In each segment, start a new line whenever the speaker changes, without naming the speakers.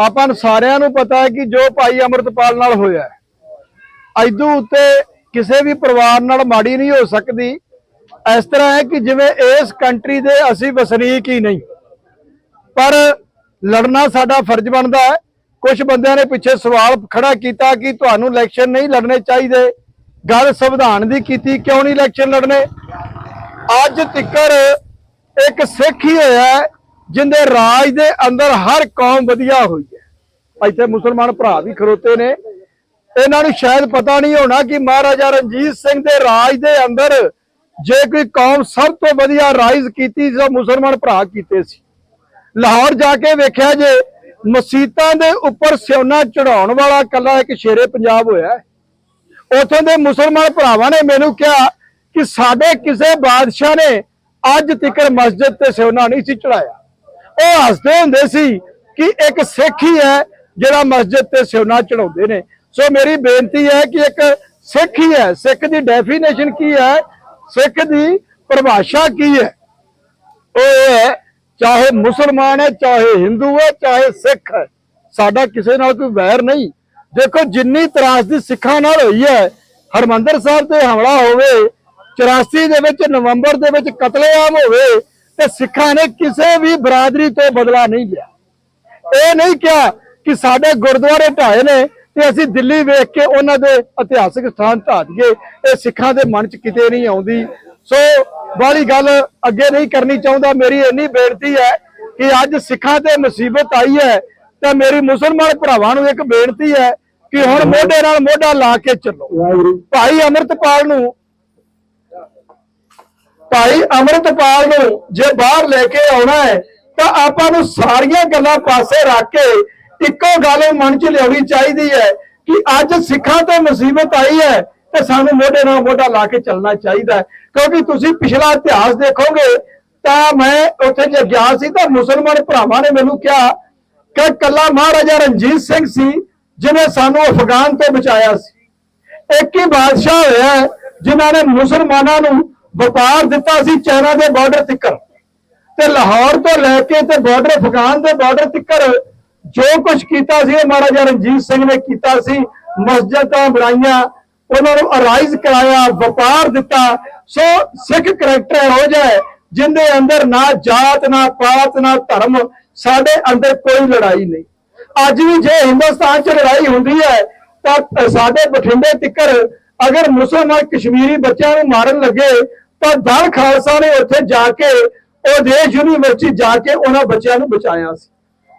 ਆਪਾਂ ਨੂੰ ਸਾਰਿਆਂ ਨੂੰ ਪਤਾ ਹੈ ਕਿ ਜੋ ਭਾਈ ਅਮਰਤਪਾਲ ਨਾਲ ਹੋਇਆ ਹੈ ਐਦੂ ਉੱਤੇ ਕਿਸੇ ਵੀ ਪਰਿਵਾਰ ਨਾਲ ਮਾੜੀ ਨਹੀਂ ਹੋ ਸਕਦੀ। ਇਸ ਤਰ੍ਹਾਂ ਹੈ ਕਿ ਜਿਵੇਂ ਇਸ ਕੰਟਰੀ ਦੇ ਅਸੀਂ ਵਸਨੀਕ ਹੀ ਨਹੀਂ। ਪਰ ਲੜਨਾ ਸਾਡਾ ਫਰਜ਼ ਬਣਦਾ ਹੈ। ਕੁਝ ਬੰਦਿਆਂ ਨੇ ਪਿੱਛੇ ਸਵਾਲ ਖੜਾ ਕੀਤਾ ਕਿ ਤੁਹਾਨੂੰ ਇਲੈਕਸ਼ਨ ਨਹੀਂ ਲੜਨੇ ਚਾਹੀਦੇ। ਗੱਲ ਸੰਵਿਧਾਨ ਦੀ ਕੀਤੀ ਕਿਉਂ ਨਹੀਂ ਇਲੈਕਸ਼ਨ ਲੜਨੇ? ਅੱਜ ਤਿੱਕਰ ਇੱਕ ਸਿੱਖ ਹੀ ਹੋਇਆ ਹੈ, ਜਿੰਦੇ ਰਾਜ ਦੇ ਅੰਦਰ ਹਰ ਕੌਮ ਵਧੀਆ ਹੋਈ ਹੈ। ਇੱਥੇ ਮੁਸਲਮਾਨ ਭਰਾ ਵੀ ਖੜੋਤੇ ਨੇ। ਇਹਨਾਂ ਨੂੰ ਸ਼ਾਇਦ ਪਤਾ ਨਹੀਂ ਹੋਣਾ ਕਿ ਮਹਾਰਾਜਾ ਰਣਜੀਤ ਸਿੰਘ ਦੇ ਰਾਜ ਦੇ ਅੰਦਰ ਜੇ ਕੋਈ ਕੌਮ ਸਭ ਤੋਂ ਵਧੀਆ ਰਾਈਜ਼ ਕੀਤੀ ਤਾਂ ਮੁਸਲਮਾਨ ਭਰਾ ਕੀਤੇ ਸੀ। ਲਾਹੌਰ ਜਾ ਕੇ ਵੇਖਿਆ ਜੇ, ਮਸੀਤਾਂ ਦੇ ਉੱਪਰ ਸਿਉਨਾ ਚੜਾਉਣ ਵਾਲਾ ਕੱਲਾ ਇੱਕ ਸ਼ੇਰੇ ਪੰਜਾਬ ਹੋਇਆ ਹੈ। ਉੱਥੋਂ ਦੇ ਮੁਸਲਮਾਨ ਭਰਾਵਾਂ ਨੇ ਮੈਨੂੰ ਕਿਹਾ ਕਿ ਸਾਡੇ ਕਿਸੇ ਬਾਦਸ਼ਾਹ ਨੇ ਅੱਜ ਤੱਕ ਮਸਜਿਦ ਤੇ ਸਿਉਨਾ ਨਹੀਂ ਸੀ ਚੜਾਇਆ ਉਹ ਹੱਸਦੇ ਹੁੰਦੇ ਸੀ ਕਿ ਇੱਕ ਸਿੱਖ ਹੀ ਹੈ ਜਿਹੜਾ ਮਸਜਿਦ ਤੇ ਸਿਉਨਾ ਚੜਾਉਂਦੇ ਨੇ। ਸੋ ਮੇਰੀ ਬੇਨਤੀ ਹੈ ਕਿ ਇੱਕ ਸਿੱਖ ਹੀ ਹੈ। ਸਿੱਖ ਦੀ ਡੈਫੀਨੇਸ਼ਨ ਕੀ ਹੈ? ਸਿੱਖ ਦੀ ਪਰਿਭਾਸ਼ਾ ਕੀ ਹੈ? ਉਹ ਹੈ, ਚਾਹੇ ਮੁਸਲਮਾਨ ਹੈ, ਚਾਹੇ ਹਿੰਦੂ ਹੈ, ਚਾਹੇ ਸਿੱਖ ਹੈ। ਸਾਡਾ ਕਿਸੇ ਨਾਲ ਕੋਈ ਵੈਰ ਨਹੀਂ। ਦੇਖੋ, ਜਿੰਨੀ ਤਰਾਸਦੀ ਸਿੱਖਾਂ ਨਾਲ ਹੋਈ ਹੈ, ਹਰਮੰਦਰ ਸਾਹਿਬ ਤੇ ਹਮਲਾ ਹੋਵੇ 84 ਦੇ ਵਿੱਚ, ਨਵੰਬਰ ਦੇ ਵਿੱਚ ਕਤਲੇਆਮ ਹੋਵੇ ਤੇ ਸਿੱਖਾਂ ਨੇ ਕਿਸੇ ਵੀ ਬਰਾਦਰੀ ਤੋਂ ਬਦਲਾ ਨਹੀਂ ਲਿਆ। ਇਹ ਨਹੀਂ ਕਿਹਾ ਕਿ ਸਾਡੇ ਗੁਰਦੁਆਰੇ ਢਾਏ ਨੇ ਤੇ ਅਸੀਂ ਦਿੱਲੀ ਵੇਖ ਕੇ ਉਹਨਾਂ ਦੇ ਇਤਿਹਾਸਕ ਸਥਾਨ ਢਾਹ ਦਈਏ। ਇਹ ਸਿੱਖਾਂ ਦੇ ਮਨ 'ਚ ਕਿਤੇ ਨਹੀਂ ਆਉਂਦੀ। ਸੋ ਬਾਹਲੀ ਗੱਲ ਅੱਗੇ ਨਹੀਂ ਕਰਨੀ ਚਾਹੁੰਦਾ। ਮੇਰੀ ਇੰਨੀ ਬੇਨਤੀ ਹੈ ਕਿ ਅੱਜ ਸਿੱਖਾਂ ਤੇ ਮੁਸੀਬਤ ਆਈ ਹੈ ਤਾਂ ਮੇਰੀ ਮੁਸਲਮਾਨ ਭਰਾਵਾਂ ਨੂੰ ਇੱਕ ਬੇਨਤੀ ਹੈ ਕਿ ਹੁਣ ਮੋਢੇ ਨਾਲ ਮੋਢਾ ਲਾ ਕੇ ਚੱਲੋ। ਭਾਈ ਅਮਰਤਪਾਲ ਨੂੰ ਭਾਈ ਅਮਰਤਪਾਲ ਨੂੰ ਜੇ ਬਾਹਰ ਲੈ ਕੇ ਆਉਣਾ ਹੈ, ਤਾਂ ਆਪਾਂ ਨੂੰ ਸਾਰੀਆਂ ਗੱਲਾਂ ਪਾਸੇ ਰੱਖ ਕੇ ਇੱਕੋ ਗੱਲ ਮਨ 'ਚ ਲਿਆਉਣੀ ਚਾਹੀਦੀ ਹੈ ਕਿ ਅੱਜ ਸਿੱਖਾਂ ਤੇ ਮੁਸੀਬਤ ਆਈ ਹੈ, ਤੇ ਸਾਨੂੰ ਮੋਢੇ ਨਾਲ ਮੋਢਾ ਲਾ ਕੇ ਚੱਲਣਾ ਚਾਹੀਦਾ ਕਿਉਂਕਿ ਤੁਸੀਂ ਪਿਛਲਾ ਇਤਿਹਾਸ ਦੇਖੋਗੇ, ਤਾਂ ਮੈਂ ਉੱਥੇ ਜੇ ਗਿਆ ਸੀ ਤਾਂ ਮੁਸਲਮਾਨ ਭਰਾਵਾਂ ਨੇ ਮੈਨੂੰ ਕਿਹਾ ਕਿ ਕੱਲਾ ਮਹਾਰਾਜਾ ਰਣਜੀਤ ਸਿੰਘ ਸੀ ਜਿਨੇ ਸਾਨੂੰ ਅਫਗਾਨ ਤੋਂ ਬਚਾਇਆ ਸੀ। ਇੱਕ ਹੀ ਬਾਦਸ਼ਾਹ ਹੋਇਆ ਹੈ, ਜਿਨ੍ਹਾਂ ਨੇ ਮੁਸਲਮਾਨਾਂ ਨੂੰ ਵਪਾਰ ਦਿੱਤਾ ਸੀ ਚਾਈਨਾ ਦੇ ਬਾਰਡਰ ਤੱਕ ਤੇ ਲਾਹੌਰ ਤੋਂ ਲੈ ਕੇ ਤੇ ਬਾਰਡਰ ਅਫਗਾਨ ਦੇ ਬਾਰਡਰ ਤੱਕ ਜੋ ਕੁਝ ਕੀਤਾ ਸੀ ਮਹਾਰਾਜਾ ਰਣਜੀਤ ਸਿੰਘ ਨੇ ਕੀਤਾ ਸੀ। ਮਸਜਿਦਾਂ ਬਣਾਈਆਂ, ਉਹਨਾਂ ਨੂੰ ਅਰਾਈਜ਼ ਕਰਾਇਆ, ਵਪਾਰ ਦਿੱਤਾ। ਸੋ ਸਿੱਖ ਕਰੈਕਟਰ ਇਹੋ ਜਿਹਾ ਹੈ, ਜਿੰਦੇ ਅੰਦਰ ਨਾ ਜਾਤ, ਨਾ ਪਾਤ, ਨਾ ਧਰਮ, ਸਾਡੇ ਅੰਦਰ ਕੋਈ ਲੜਾਈ ਨਹੀਂ। ਅੱਜ ਵੀ ਜੇ ਹਿੰਦੁਸਤਾਨ 'ਚ ਲੜਾਈ ਹੁੰਦੀ ਹੈ, ਤਾਂ ਸਾਡੇ ਬਠਿੰਡੇ ਤਿੱਕਰ ਅਗਰ ਮੁਸਲਮਾਨ ਕਸ਼ਮੀਰੀ ਬੱਚਿਆਂ ਨੂੰ ਮਾਰਨ ਲੱਗੇ ਤਾਂ ਦਲ ਖਾਲਸਾ ਨੇ ਉੱਥੇ ਜਾ ਕੇ ਉਹ ਦੇਸ਼ ਯੂਨੀਵਰਸਿਟੀ ਜਾ ਕੇ ਉਹਨਾਂ ਬੱਚਿਆਂ ਨੂੰ ਬਚਾਇਆ ਸੀ।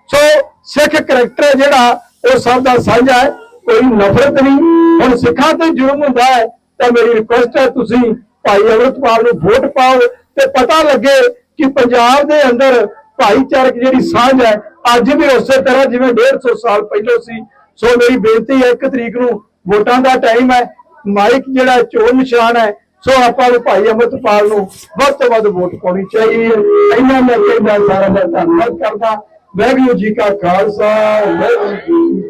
ਸੋ ਸਿੱਖ ਕਰੈਕਟਰ ਜਿਹੜਾ, ਉਹ ਸਭ ਦਾ ਸਾਂਝਾ ਹੈ, ਕੋਈ ਨਫ਼ਰਤ ਨਹੀਂ। ਹੁਣ ਸਿੱਖਾਂ ਤੇ ਜ਼ੁਲਮ ਹੁੰਦਾ ਹੈ, ਤਾਂ ਮੇਰੀ ਰਿਕੁਐਸਟ ਹੈ ਤੁਸੀਂ ਭਾਈ ਅਮਰਤਪਾਲ ਨੂੰ ਵੋਟ ਪਾਓ ਤੇ ਪਤਾ ਲੱਗੇ ਕਿ ਪੰਜਾਬ ਦੇ ਅੰਦਰ ਭਾਈਚਾਰਕ ਜਿਹੜੀ ਸਾਂਝ ਹੈ, ਅੱਜ ਵੀ ਉਸੇ ਤਰ੍ਹਾਂ ਜਿਵੇਂ 150 ਸਾਲ ਪਹਿਲਾਂ ਸੀ। ਸੋ ਮੇਰੀ ਬੇਨਤੀ ਹੈ, ਇੱਕ ਤਰੀਕ ਨੂੰ ਵੋਟਾਂ ਦਾ ਟਾਈਮ ਹੈ। ਮਾਈਕ ਜਿਹੜਾ ਚੋਣ ਨਿਸ਼ਾਨ ਹੈ ਸੋ ਆਪਾਂ ਨੂੰ ਭਾਈ ਅਮਰਤਪਾਲ ਨੂੰ ਵੱਧ ਤੋਂ ਵੱਧ ਵੋਟ ਪਾਉਣੀ ਚਾਹੀਦੀ ਹੈ। ਇਹਨਾਂ ਮੈਂ ਕਹਿੰਦਾ ਸਾਰਾ ਦਾ ਧੰਨਵਾਦ ਕਰਦਾ। ਵਾਹਿਗੁਰੂ ਜੀ ਕਾ ਖਾਲਸਾ, ਵਾਹਿਗੁਰੂ ਜੀ